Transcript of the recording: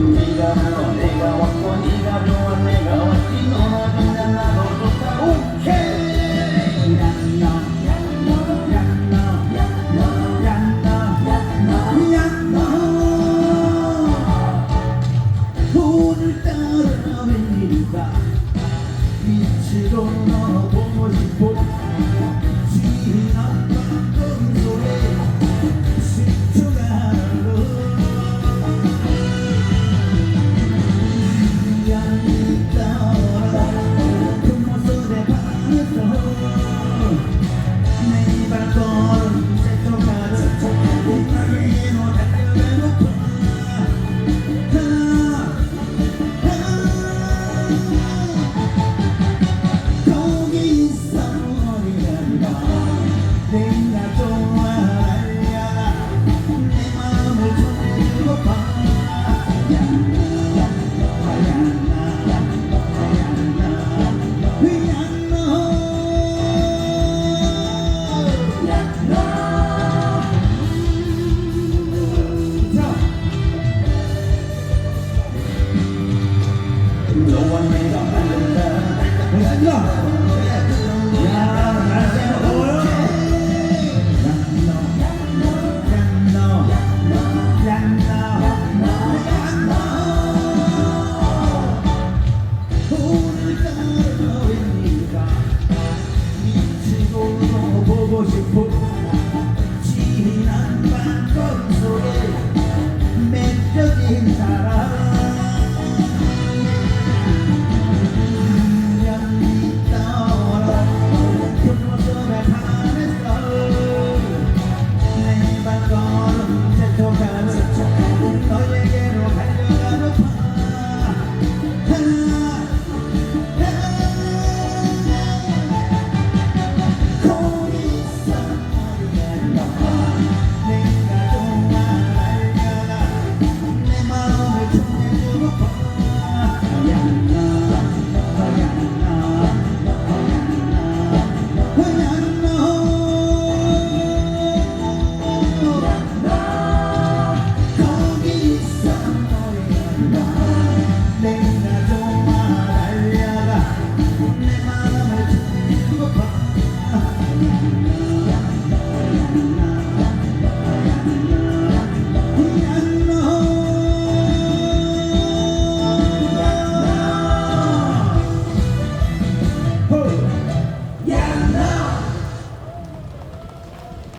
네가 불러 내가 왔고 네가 좋아 내가 왔지 그냥 나도 좋다 오케이 얀나 얀나 얀나 얀나 얀나 오늘따라 웬일인가 빛으로 너 보고 싶어 내 না